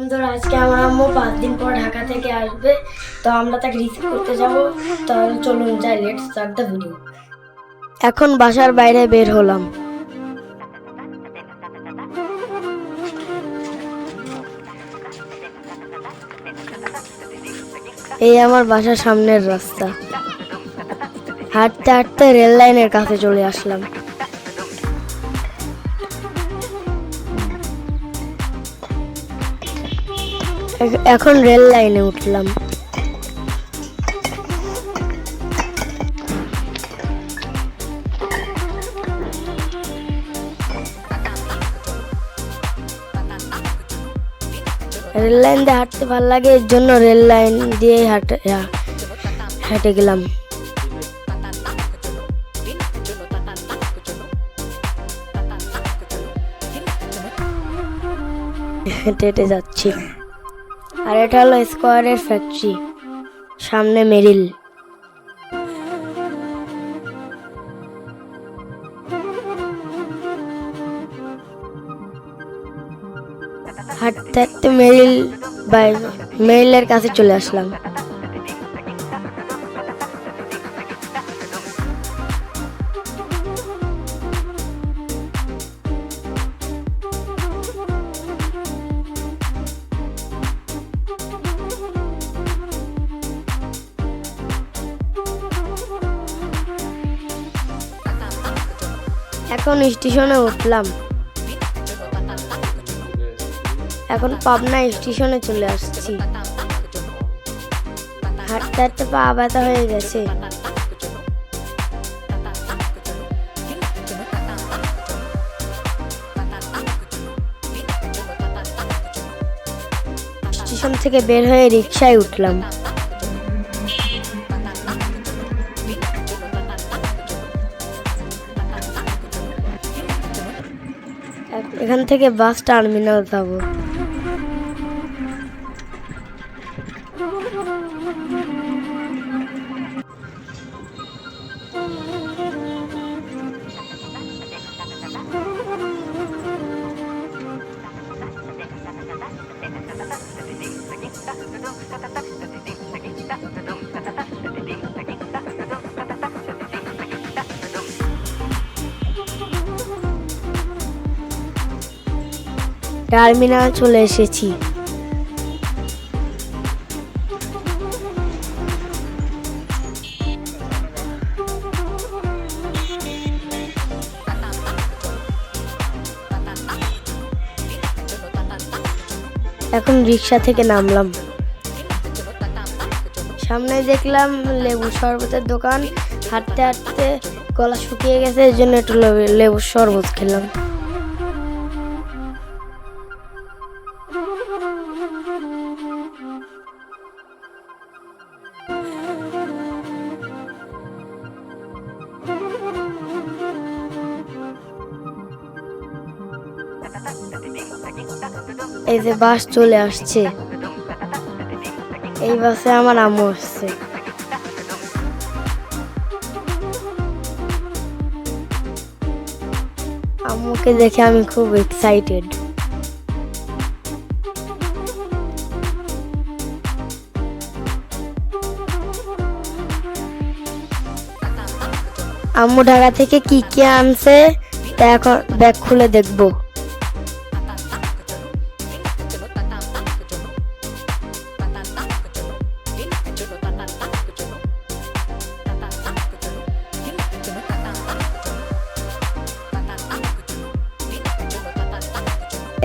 বন্ধুরা আজকে আমার আম্মু পাঁচ দিন পর ঢাকা থেকে আসবে, তো আমরা তাকে রিসিভ করতে যাব। তাহলে চলুন যাই লেটস স্টার্ট দ্য ভিডিও এখন বাসার বাইরে বের হলাম। এই আমার বাসার সামনের রাস্তা। হাঁটতে হাঁটতে রেল লাইনের কাছে চলে আসলাম। এখন রেল লাইনে উঠলাম। রেল লাইন দিয়ে হাঁটতে ভালো লাগে, এর জন্য রেল লাইন দিয়ে হাঁটে হা- হেঁটে গেলাম। হেঁটে হেঁটে যাচ্ছি। আর এটা হলো স্কোয়ারের ফ্যাক্টরি সামনে মেরিল। হাঁটতে হাঁটতে মেরিল মেরিলের কাছে চলে আসলাম। এখন স্টেশনে উঠলাম। এখন পাবনা স্টেশনে চলে আসছি। হাঁটতে হাঁটতে পা ব্যথা হয়ে গেছে। স্টেশন থেকে বের হয়ে রিক্সায় উঠলাম। এখান থেকে বাস টার্মিনাল যাব। টার্মিনাল চলে এসেছি। এখন রিক্সা থেকে নামলাম। সামনে দেখলাম লেবু শরবতের দোকান। হাঁটতে হাঁটতে গলা শুকিয়ে গেছে এর জন্য একটু লেবু- লেবুর শরবত খেলাম। এই যে বাস চলে আসছে। এই বাসে আমার আম্মু আসছে। আম্মুকে দেখে আমি খুব এক্সাইটেড আম্মু ঢাকা থেকে কি কি আনছে, তা এখন ব্যাগ খুলে দেখব।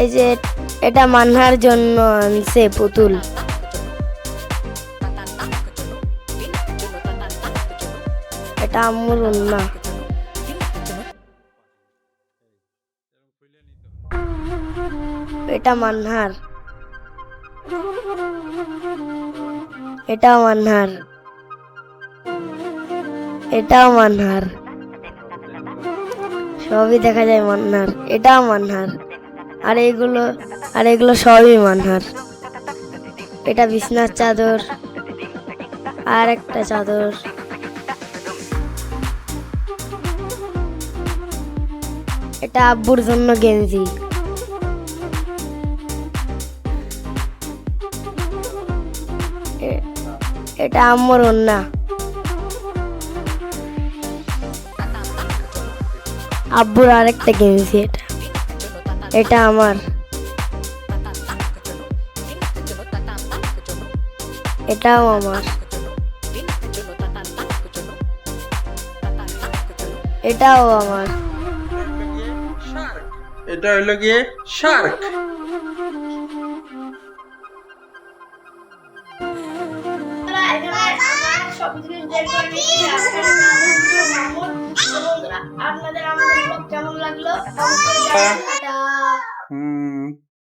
এই যে এটা মান্নার জন্য আনছে পুতুল। এটা আম্মুর না এটা মান্নার। এটাও সবই দেখা যায় মান্নার। এটাও মান্নার। আর এগুলো আর এগুলো সবই মানহার এটা বিছনার চাদর। আর একটা চাদর। এটা আব্বুর জন্য গেঞ্জি। এটা আম্মর ওন্না। আব্বুর আরেকটা গেঞ্জি এটা। এটা আমার। এটাও আমার। এটাও আমার। এটা হলো গিয়ে শার্ক আপনাদের আমাদের কেমন লাগল। হুম।